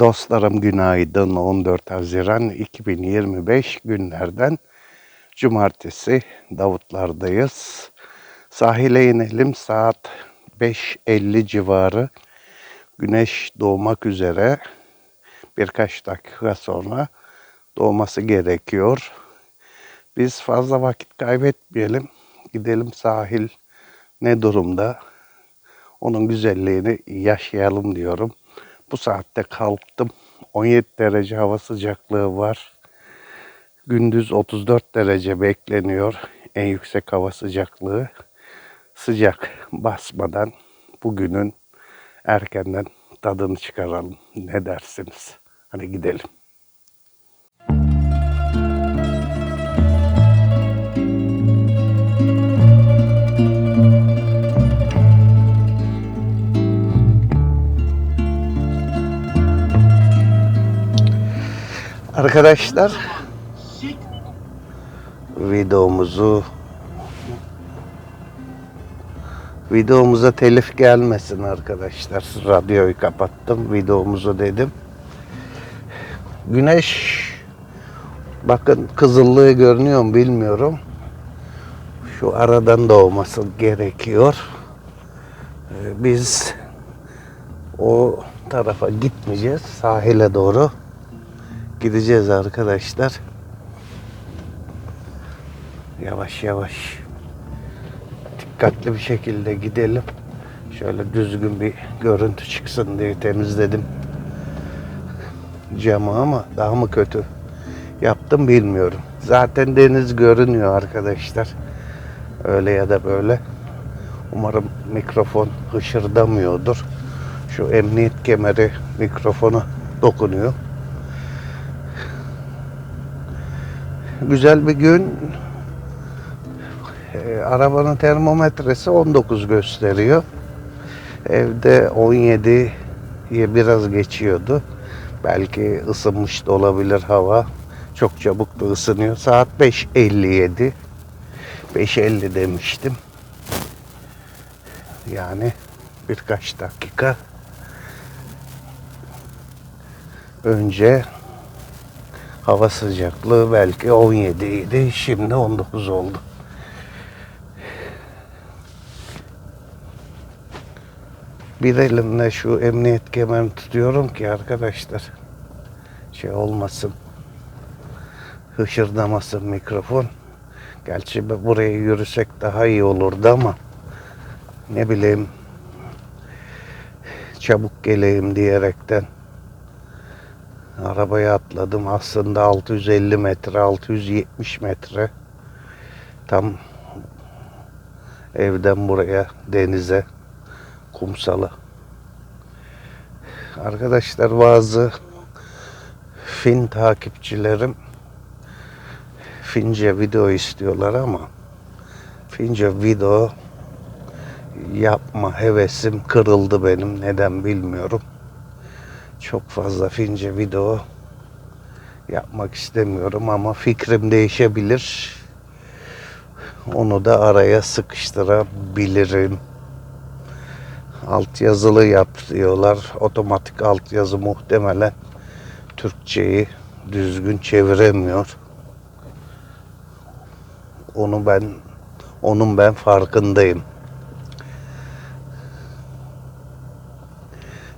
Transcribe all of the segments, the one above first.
Dostlarım günaydın 14 Haziran 2025 günlerden Cumartesi Davutlar'dayız. Sahile inelim saat 5.50 civarı. Güneş doğmak üzere birkaç dakika sonra doğması gerekiyor. Biz fazla vakit kaybetmeyelim. Gidelim sahil ne durumda? Onun güzelliğini yaşayalım diyorum. Bu saatte kalktım. 17 derece hava sıcaklığı var. Gündüz 34 derece bekleniyor. En yüksek hava sıcaklığı. Sıcak basmadan bugünün erkenden tadını çıkaralım. Ne dersiniz? Hadi gidelim. Arkadaşlar videomuzu videomuza telif gelmesin arkadaşlar. Radyoyu kapattım. Videomuzu dedim. Güneş bakın kızıllığı görünüyor mu bilmiyorum. Şu aradan doğması gerekiyor. Ee, Biz o tarafa gitmeyeceğiz. Sahile doğru gideceğiz arkadaşlar. Yavaş yavaş dikkatli bir şekilde gidelim. Şöyle düzgün bir görüntü çıksın diye temizledim camı ama daha mı kötü yaptım bilmiyorum. Zaten deniz görünüyor arkadaşlar. Öyle ya da böyle. Umarım mikrofon hışırdamıyordur. Şu emniyet kemeri mikrofona dokunuyor. Güzel bir gün. E, arabanın termometresi 19 gösteriyor. Evde 17'ye biraz geçiyordu. Belki ısınmış da olabilir hava. Çok çabuk da ısınıyor. Saat 5.57. 5.50 demiştim. Yani birkaç dakika önce Hava sıcaklığı belki 17 idi. Şimdi 19 oldu. Bir elimle şu emniyet kemerini tutuyorum ki arkadaşlar şey olmasın. Hışırdamasın mikrofon. Gerçi buraya yürüsek daha iyi olurdu ama ne bileyim çabuk geleyim diyerekten Arabaya atladım. Aslında 650 metre, 670 metre. Tam evden buraya, denize, kumsala. Arkadaşlar bazı Fin takipçilerim Fince video istiyorlar ama Fince video yapma hevesim kırıldı benim. Neden bilmiyorum çok fazla Fince video yapmak istemiyorum ama fikrim değişebilir. Onu da araya sıkıştırabilirim. Altyazılı yap diyorlar. Otomatik altyazı muhtemelen Türkçeyi düzgün çeviremiyor. Onu ben onun ben farkındayım.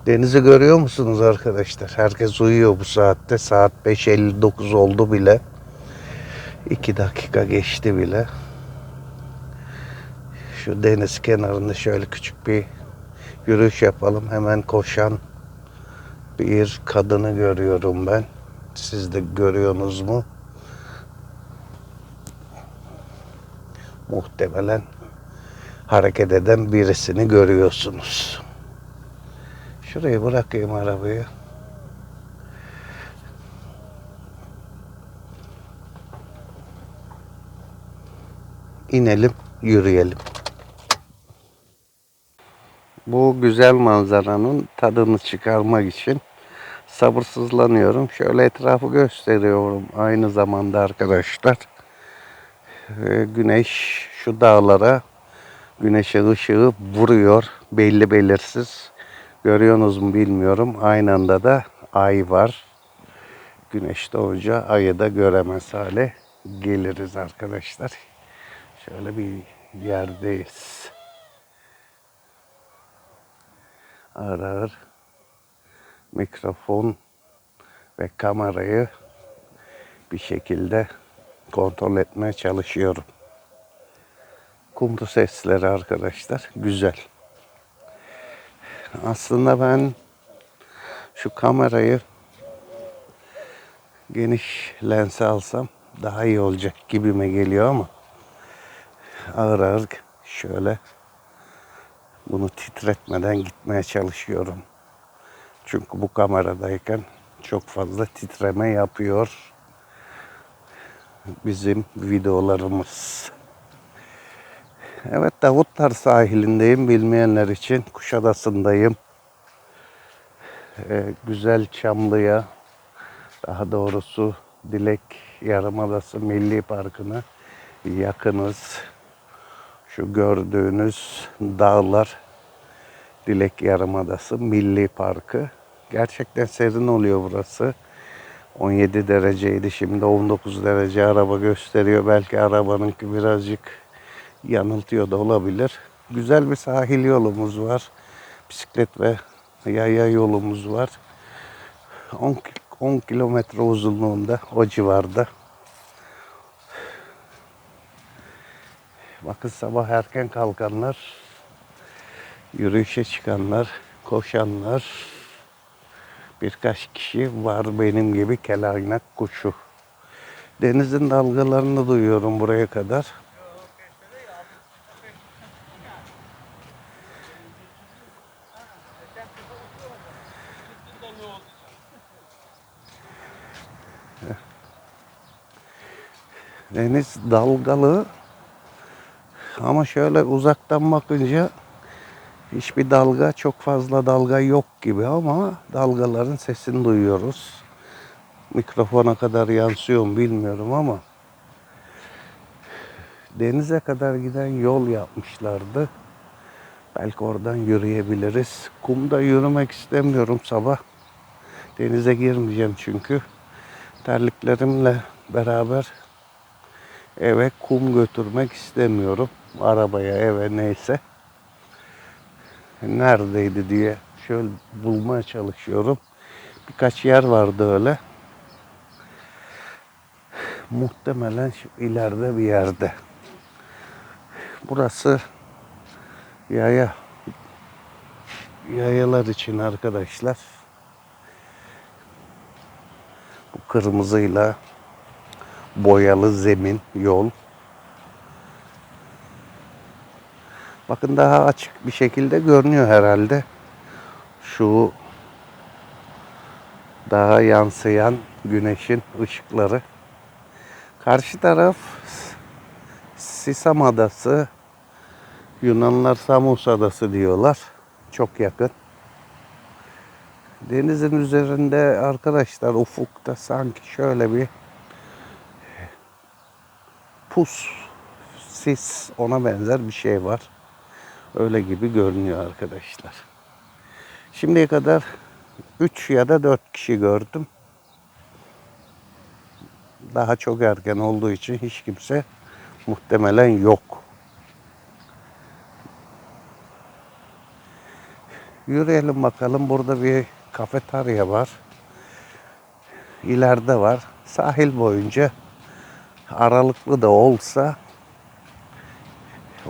Denizi görüyor musunuz arkadaşlar? Herkes uyuyor bu saatte. Saat 5.59 oldu bile. 2 dakika geçti bile. Şu deniz kenarında şöyle küçük bir yürüyüş yapalım. Hemen koşan bir kadını görüyorum ben. Siz de görüyorsunuz mu? Muhtemelen hareket eden birisini görüyorsunuz. Şuraya bırakayım arabayı. İnelim, yürüyelim. Bu güzel manzaranın tadını çıkarmak için sabırsızlanıyorum. Şöyle etrafı gösteriyorum aynı zamanda arkadaşlar. Güneş şu dağlara güneşe ışığı vuruyor belli belirsiz. Görüyorsunuz mu bilmiyorum. Aynı anda da ay var. Güneş doğunca ayı da göremez hale geliriz arkadaşlar. Şöyle bir yerdeyiz. Ağır mikrofon ve kamerayı bir şekilde kontrol etmeye çalışıyorum. Kumru sesleri arkadaşlar güzel. Aslında ben şu kamerayı geniş lense alsam daha iyi olacak gibime geliyor ama ağır ağır şöyle bunu titretmeden gitmeye çalışıyorum. Çünkü bu kameradayken çok fazla titreme yapıyor bizim videolarımız. Evet Davutlar sahilindeyim bilmeyenler için Kuşadası'ndayım. Ee, güzel Çamlı'ya daha doğrusu Dilek Yarımadası Milli Parkı'na yakınız. Şu gördüğünüz dağlar Dilek Yarımadası Milli Parkı. Gerçekten serin oluyor burası. 17 dereceydi şimdi 19 derece araba gösteriyor. Belki arabanınki birazcık yanıltıyor da olabilir. Güzel bir sahil yolumuz var. Bisiklet ve yaya yolumuz var. 10, 10 kilometre uzunluğunda o civarda. Bakın sabah erken kalkanlar, yürüyüşe çıkanlar, koşanlar, birkaç kişi var benim gibi kelaynak kuşu. Denizin dalgalarını duyuyorum buraya kadar. Deniz dalgalı ama şöyle uzaktan bakınca hiçbir dalga çok fazla dalga yok gibi ama dalgaların sesini duyuyoruz. Mikrofona kadar yansıyor mu bilmiyorum ama denize kadar giden yol yapmışlardı. Belki oradan yürüyebiliriz. Kumda yürümek istemiyorum sabah. Denize girmeyeceğim çünkü. Terliklerimle beraber eve kum götürmek istemiyorum. Arabaya, eve neyse. Neredeydi diye şöyle bulmaya çalışıyorum. Birkaç yer vardı öyle. Muhtemelen şu ileride bir yerde. Burası yaya yayalar için arkadaşlar. Bu kırmızıyla boyalı zemin, yol. Bakın daha açık bir şekilde görünüyor herhalde. Şu daha yansıyan güneşin ışıkları. Karşı taraf Sisam Adası. Yunanlar Samos Adası diyorlar. Çok yakın. Denizin üzerinde arkadaşlar ufukta sanki şöyle bir pus, sis ona benzer bir şey var. Öyle gibi görünüyor arkadaşlar. Şimdiye kadar 3 ya da 4 kişi gördüm. Daha çok erken olduğu için hiç kimse muhtemelen yok. Yürüyelim bakalım. Burada bir kafeterya var. İleride var. Sahil boyunca aralıklı da olsa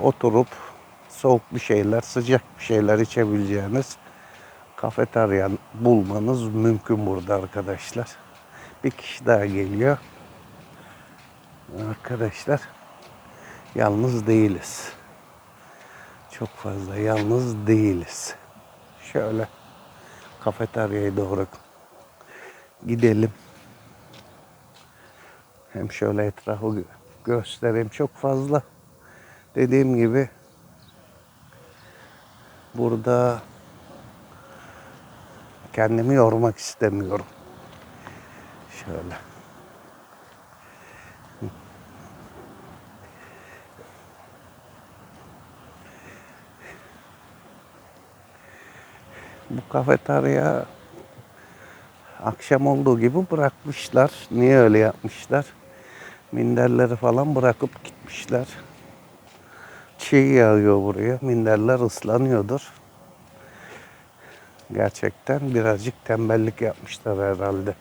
oturup soğuk bir şeyler, sıcak bir şeyler içebileceğiniz kafeterya bulmanız mümkün burada arkadaşlar. Bir kişi daha geliyor. Arkadaşlar yalnız değiliz. Çok fazla yalnız değiliz. Şöyle kafeteryaya doğru gidelim. Hem şöyle etrafı göstereyim. Çok fazla dediğim gibi burada kendimi yormak istemiyorum. Şöyle. Bu kafeterya Akşam olduğu gibi bırakmışlar. Niye öyle yapmışlar? Minderleri falan bırakıp gitmişler. Çiğ yağıyor buraya. Minderler ıslanıyordur. Gerçekten birazcık tembellik yapmışlar herhalde.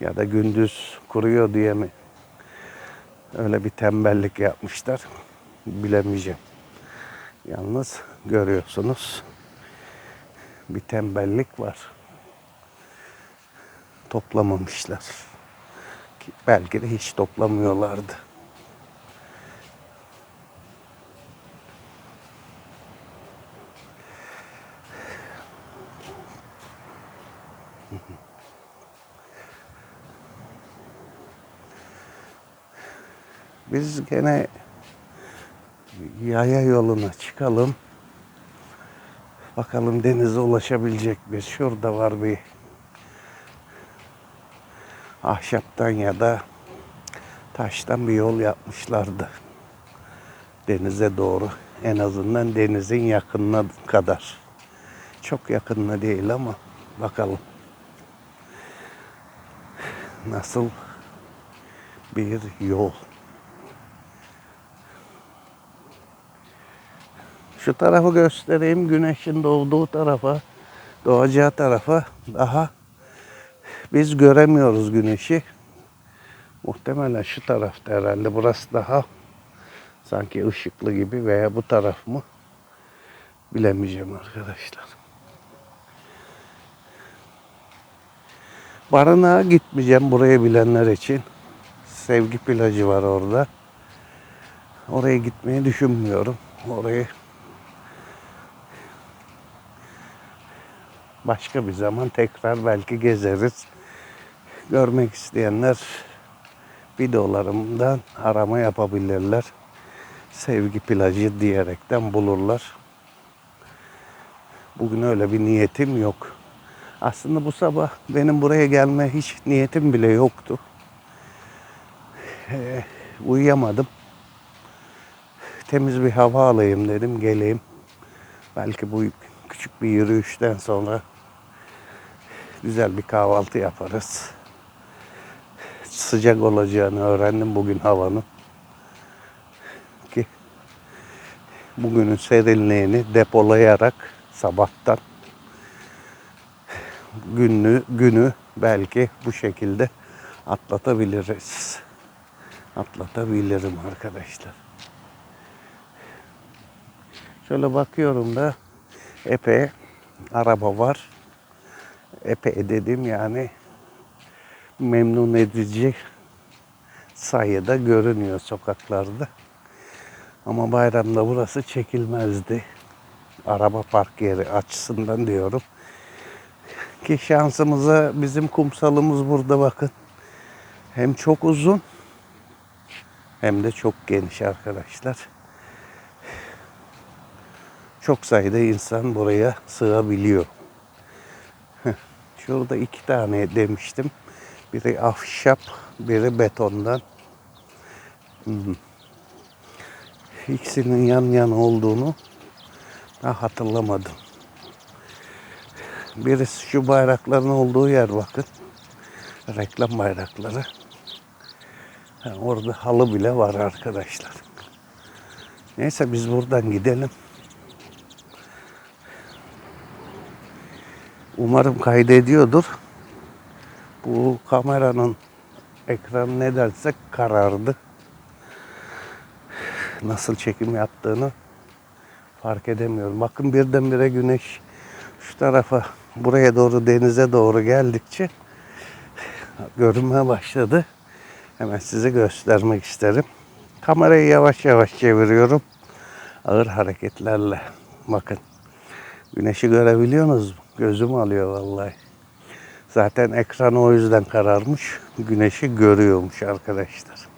Ya da gündüz kuruyor diye mi? Öyle bir tembellik yapmışlar. Bilemeyeceğim. Yalnız görüyorsunuz bir tembellik var. Toplamamışlar. Ki belki de hiç toplamıyorlardı. Biz gene yaya yoluna çıkalım. Bakalım denize ulaşabilecek bir. Şurada var bir ahşaptan ya da taştan bir yol yapmışlardı. Denize doğru. En azından denizin yakınına kadar. Çok yakınına değil ama bakalım. Nasıl bir yol. Şu tarafı göstereyim. Güneşin doğduğu tarafa, doğacağı tarafa daha biz göremiyoruz güneşi. Muhtemelen şu tarafta herhalde. Burası daha sanki ışıklı gibi veya bu taraf mı? Bilemeyeceğim arkadaşlar. Barınağa gitmeyeceğim burayı bilenler için. Sevgi plajı var orada. Oraya gitmeyi düşünmüyorum. Orayı başka bir zaman tekrar belki gezeriz. Görmek isteyenler videolarımdan arama yapabilirler. Sevgi plajı diyerekten bulurlar. Bugün öyle bir niyetim yok. Aslında bu sabah benim buraya gelme hiç niyetim bile yoktu. Ee, uyuyamadım. Temiz bir hava alayım dedim, geleyim. Belki bu küçük bir yürüyüşten sonra güzel bir kahvaltı yaparız. Sıcak olacağını öğrendim bugün havanın. Ki bugünün serinliğini depolayarak sabahtan günü günü belki bu şekilde atlatabiliriz. Atlatabilirim arkadaşlar. Şöyle bakıyorum da epey araba var. Epey dedim yani memnun edici sayıda görünüyor sokaklarda. Ama bayramda burası çekilmezdi. Araba park yeri açısından diyorum. Ki şansımıza bizim kumsalımız burada bakın. Hem çok uzun hem de çok geniş arkadaşlar. Çok sayıda insan buraya sığabiliyor. Şurada iki tane demiştim. Biri ahşap, biri betondan. Hmm. İkisinin yan yana olduğunu hatırlamadım. Birisi şu bayrakların olduğu yer bakın. Reklam bayrakları. Ha, orada halı bile var arkadaşlar. Neyse biz buradan gidelim. Umarım kaydediyordur. Bu kameranın ekranı ne dersek karardı. Nasıl çekim yaptığını fark edemiyorum. Bakın birdenbire güneş şu tarafa buraya doğru denize doğru geldikçe görünmeye başladı. Hemen size göstermek isterim. Kamerayı yavaş yavaş çeviriyorum. Ağır hareketlerle. Bakın. Güneşi görebiliyorsunuz mu? Gözüm alıyor vallahi. Zaten ekran o yüzden kararmış. Güneşi görüyormuş arkadaşlar.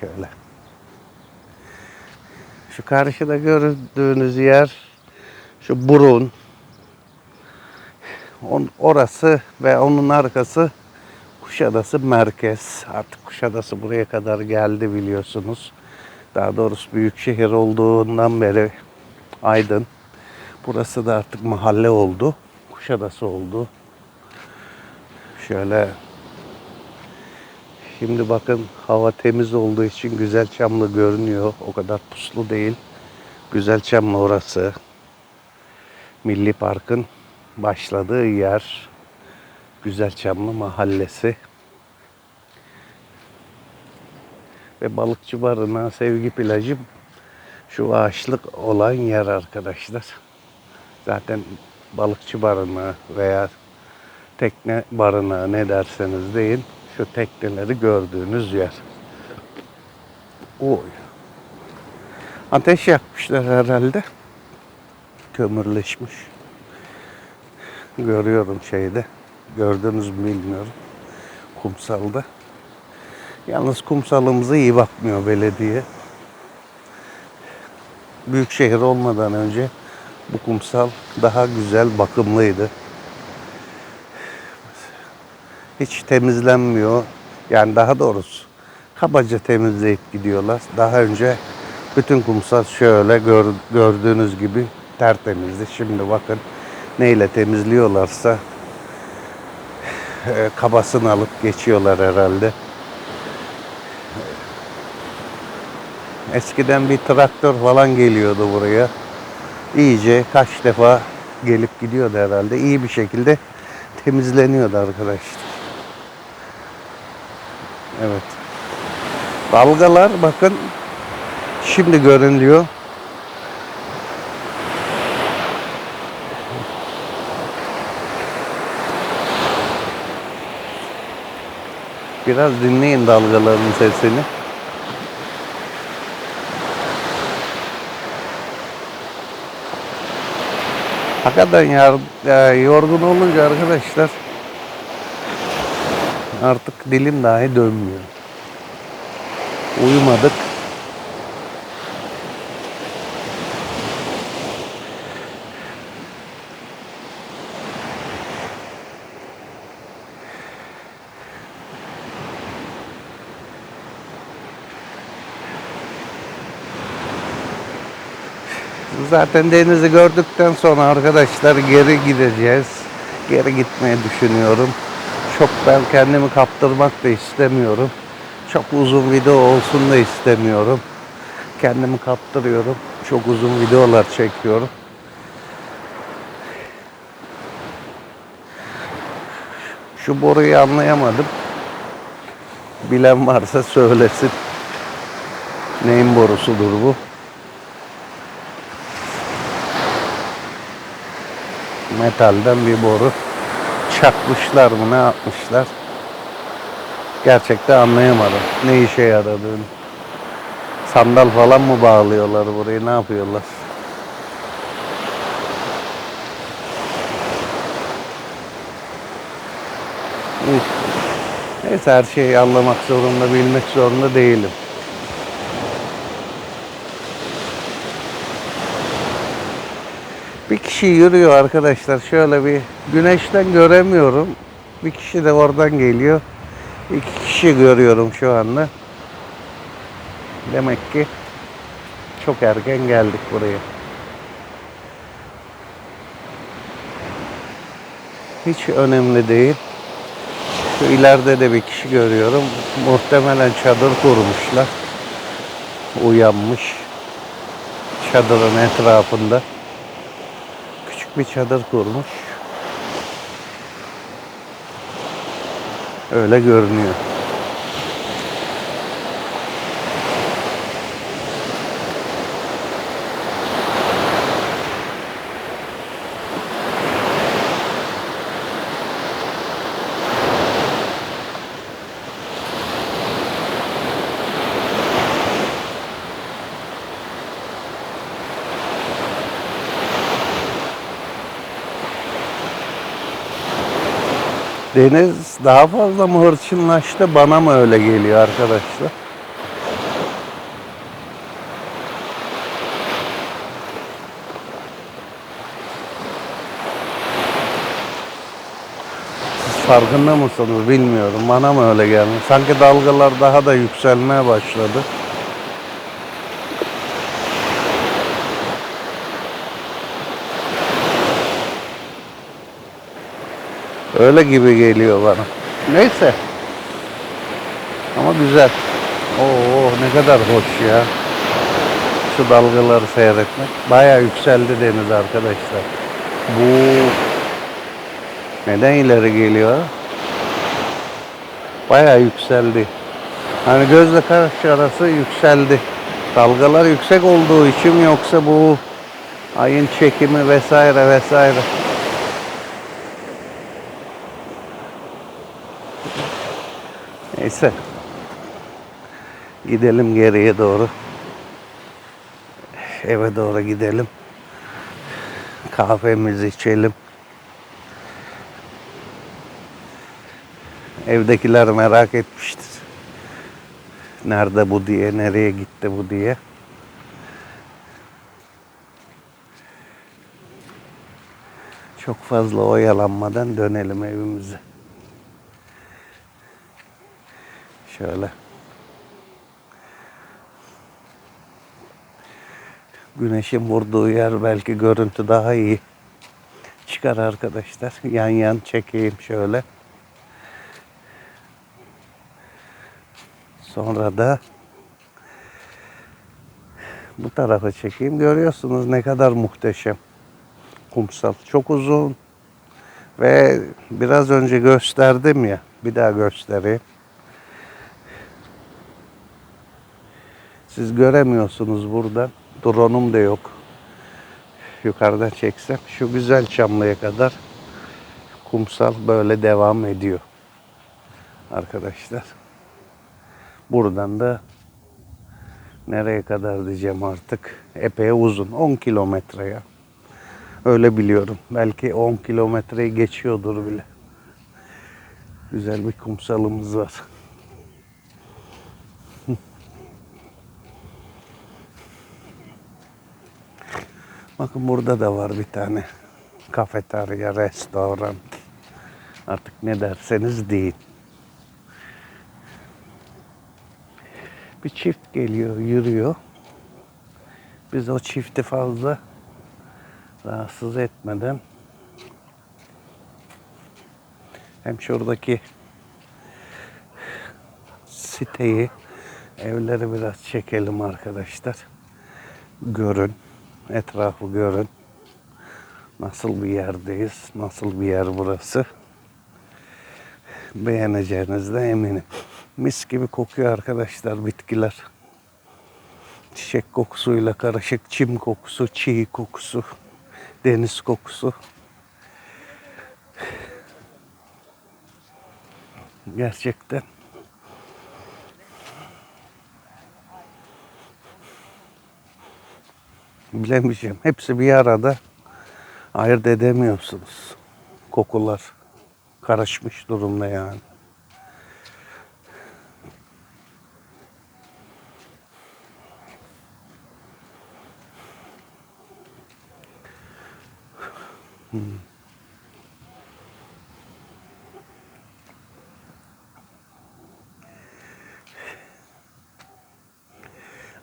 Şöyle. Şu karşıda gördüğünüz yer şu burun. On, orası ve onun arkası Kuşadası merkez. Artık Kuşadası buraya kadar geldi biliyorsunuz. Daha doğrusu büyük şehir olduğundan beri Aydın. Burası da artık mahalle oldu. Kuşadası oldu. Şöyle Şimdi bakın hava temiz olduğu için güzel çamlı görünüyor. O kadar puslu değil. Güzel çamlı orası. Milli Park'ın başladığı yer. Güzel Çamlı Mahallesi. Ve balıkçı barınağı sevgi plajı şu ağaçlık olan yer arkadaşlar. Zaten balıkçı barınağı veya tekne barınağı ne derseniz deyin şu tekneleri gördüğünüz yer. Oy. Ateş yakmışlar herhalde. Kömürleşmiş. Görüyorum şeyde. Gördünüz mü bilmiyorum. Kumsalda. Yalnız kumsalımıza iyi bakmıyor belediye. Büyük şehir olmadan önce bu kumsal daha güzel bakımlıydı. Hiç temizlenmiyor. Yani daha doğrusu kabaca temizleyip gidiyorlar. Daha önce bütün kumsal şöyle gör- gördüğünüz gibi tertemizdi. Şimdi bakın neyle temizliyorlarsa e, kabasını alıp geçiyorlar herhalde. Eskiden bir traktör falan geliyordu buraya. İyice kaç defa gelip gidiyordu herhalde. İyi bir şekilde temizleniyordu arkadaşlar. Evet. Dalgalar bakın şimdi görünüyor. Biraz dinleyin dalgaların sesini. Hakikaten ya, ya yorgun olunca arkadaşlar artık dilim dahi dönmüyor. Uyumadık. Zaten denizi gördükten sonra arkadaşlar geri gideceğiz. Geri gitmeyi düşünüyorum. Çok ben kendimi kaptırmak da istemiyorum. Çok uzun video olsun da istemiyorum. Kendimi kaptırıyorum. Çok uzun videolar çekiyorum. Şu boruyu anlayamadım. Bilen varsa söylesin. Neyin borusudur bu? Metalden bir boru çakmışlar mı ne yapmışlar? Gerçekten anlayamadım. Ne işe yaradığını. Sandal falan mı bağlıyorlar burayı ne yapıyorlar? Neyse. Her şeyi anlamak zorunda, bilmek zorunda değilim. Bir kişi yürüyor arkadaşlar. Şöyle bir güneşten göremiyorum. Bir kişi de oradan geliyor. İki kişi görüyorum şu anda. Demek ki çok erken geldik buraya. Hiç önemli değil. Şu ileride de bir kişi görüyorum. Muhtemelen çadır kurmuşlar. Uyanmış. Çadırın etrafında bir çadır kurmuş. Öyle görünüyor. Deniz daha fazla mı hırçınlaştı bana mı öyle geliyor arkadaşlar? Siz farkında mısınız bilmiyorum. Bana mı öyle geldi? Sanki dalgalar daha da yükselmeye başladı. Öyle gibi geliyor bana. Neyse. Ama güzel. Oo ne kadar hoş ya. Şu dalgaları seyretmek. Bayağı yükseldi deniz arkadaşlar. Bu neden ileri geliyor? Bayağı yükseldi. Hani gözle kaş arası yükseldi. Dalgalar yüksek olduğu için yoksa bu ayın çekimi vesaire vesaire. Neyse. Gidelim geriye doğru. Eve doğru gidelim. Kahvemizi içelim. Evdekiler merak etmiştir. Nerede bu diye, nereye gitti bu diye. Çok fazla oyalanmadan dönelim evimize. Şöyle. Güneşin vurduğu yer belki görüntü daha iyi çıkar arkadaşlar. Yan yan çekeyim şöyle. Sonra da bu tarafa çekeyim. Görüyorsunuz ne kadar muhteşem. Kumsal çok uzun ve biraz önce gösterdim ya. Bir daha göstereyim. Siz göremiyorsunuz buradan. Drone'um da yok. Yukarıdan çeksem şu güzel çamlıya kadar kumsal böyle devam ediyor. Arkadaşlar. Buradan da nereye kadar diyeceğim artık. Epey uzun. 10 kilometre ya. Öyle biliyorum. Belki 10 kilometreyi geçiyordur bile. Güzel bir kumsalımız var. Bakın burada da var bir tane kafeterya, restoran. Artık ne derseniz deyin. Bir çift geliyor, yürüyor. Biz o çifti fazla rahatsız etmeden hem şuradaki siteyi, evleri biraz çekelim arkadaşlar. Görün, etrafı görün. Nasıl bir yerdeyiz, nasıl bir yer burası. Beğeneceğinizde eminim. Mis gibi kokuyor arkadaşlar bitkiler. Çiçek kokusuyla karışık çim kokusu, çiğ kokusu, deniz kokusu. Gerçekten bilemeyeceğim. Hepsi bir arada ayırt edemiyorsunuz. Kokular karışmış durumda yani.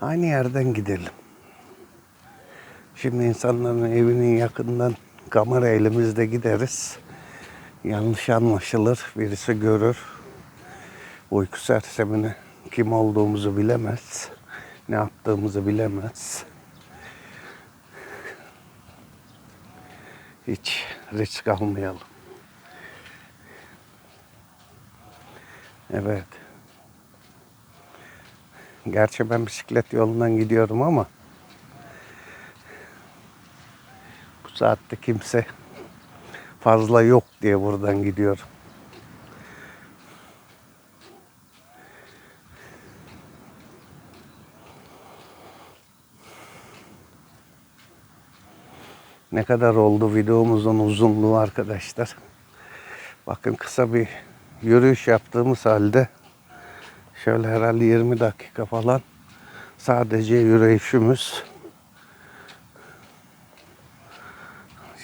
Aynı yerden gidelim. Şimdi insanların evinin yakından kamera elimizde gideriz. Yanlış anlaşılır, birisi görür. Uyku sersemini kim olduğumuzu bilemez. Ne yaptığımızı bilemez. Hiç risk almayalım. Evet. Gerçi ben bisiklet yolundan gidiyorum ama bu saatte kimse fazla yok diye buradan gidiyorum. Ne kadar oldu videomuzun uzunluğu arkadaşlar. Bakın kısa bir yürüyüş yaptığımız halde şöyle herhalde 20 dakika falan sadece yürüyüşümüz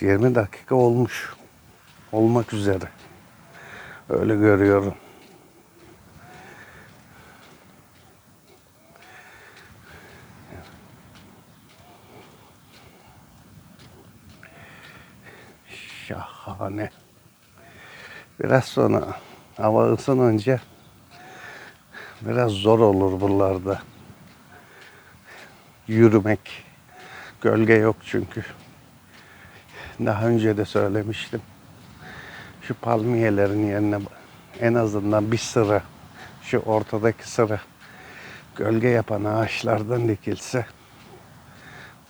20 dakika olmuş. Olmak üzere. Öyle görüyorum. Şahane. Biraz sonra hava ısınınca biraz zor olur buralarda. Yürümek. Gölge yok çünkü. Daha önce de söylemiştim. Şu palmiyelerin yerine en azından bir sıra şu ortadaki sıra gölge yapan ağaçlardan dikilse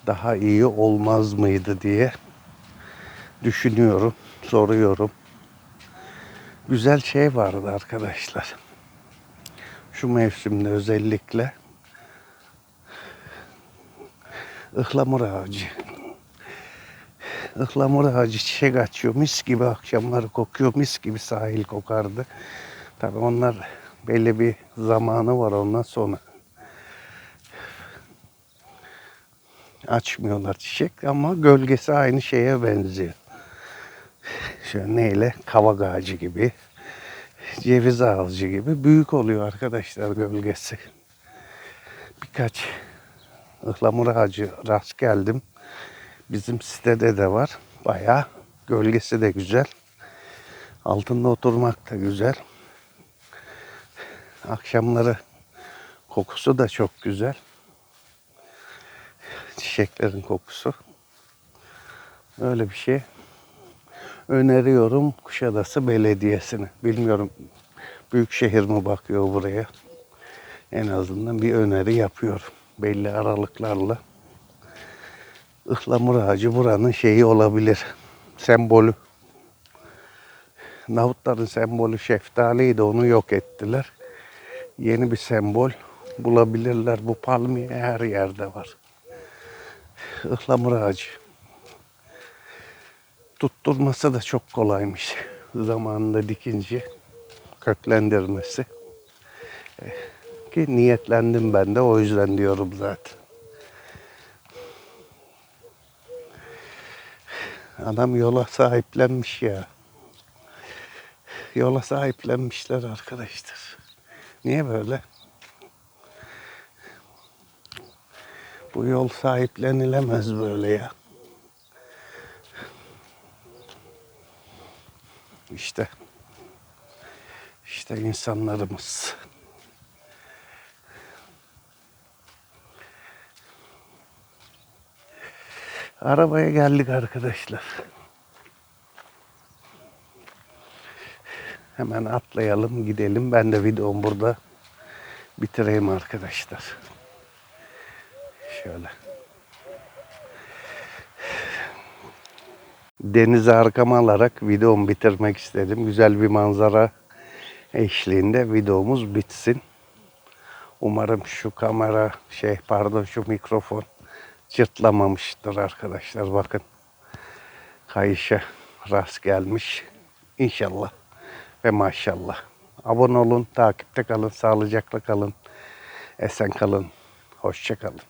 daha iyi olmaz mıydı diye düşünüyorum, soruyorum. Güzel şey vardı arkadaşlar. Şu mevsimde özellikle ıhlamur ağacı. Ihlamur ağacı çiçek açıyor. Mis gibi akşamları kokuyor. Mis gibi sahil kokardı. Tabii onlar belli bir zamanı var ondan sonra. Açmıyorlar çiçek ama gölgesi aynı şeye benziyor. Şöyle neyle? Kavak ağacı gibi. Ceviz ağacı gibi. Büyük oluyor arkadaşlar gölgesi. Birkaç ıhlamur ağacı rast geldim. Bizim sitede de var. Bayağı gölgesi de güzel. Altında oturmak da güzel. Akşamları kokusu da çok güzel. Çiçeklerin kokusu. Öyle bir şey. Öneriyorum Kuşadası Belediyesi'ne. Bilmiyorum büyük şehir mi bakıyor buraya. En azından bir öneri yapıyor. Belli aralıklarla. Ihlamur ağacı buranın şeyi olabilir. Sembolü. Nahutların sembolü şeftaliydi onu yok ettiler. Yeni bir sembol bulabilirler. Bu palmiye her yerde var. Ihlamur ağacı. Tutturması da çok kolaymış. Zamanında dikince köklendirmesi. Eh, Ki niyetlendim ben de o yüzden diyorum zaten. Adam yola sahiplenmiş ya. Yola sahiplenmişler arkadaşlar. Niye böyle? Bu yol sahiplenilemez böyle ya. İşte. İşte insanlarımız. Arabaya geldik arkadaşlar. Hemen atlayalım gidelim. Ben de videomu burada bitireyim arkadaşlar. Şöyle. Denizi arkama alarak videomu bitirmek istedim. Güzel bir manzara eşliğinde videomuz bitsin. Umarım şu kamera şey pardon şu mikrofon cırtlamamıştır arkadaşlar. Bakın kayışa rast gelmiş. İnşallah ve maşallah. Abone olun, takipte kalın, sağlıcakla kalın, esen kalın, hoşça kalın.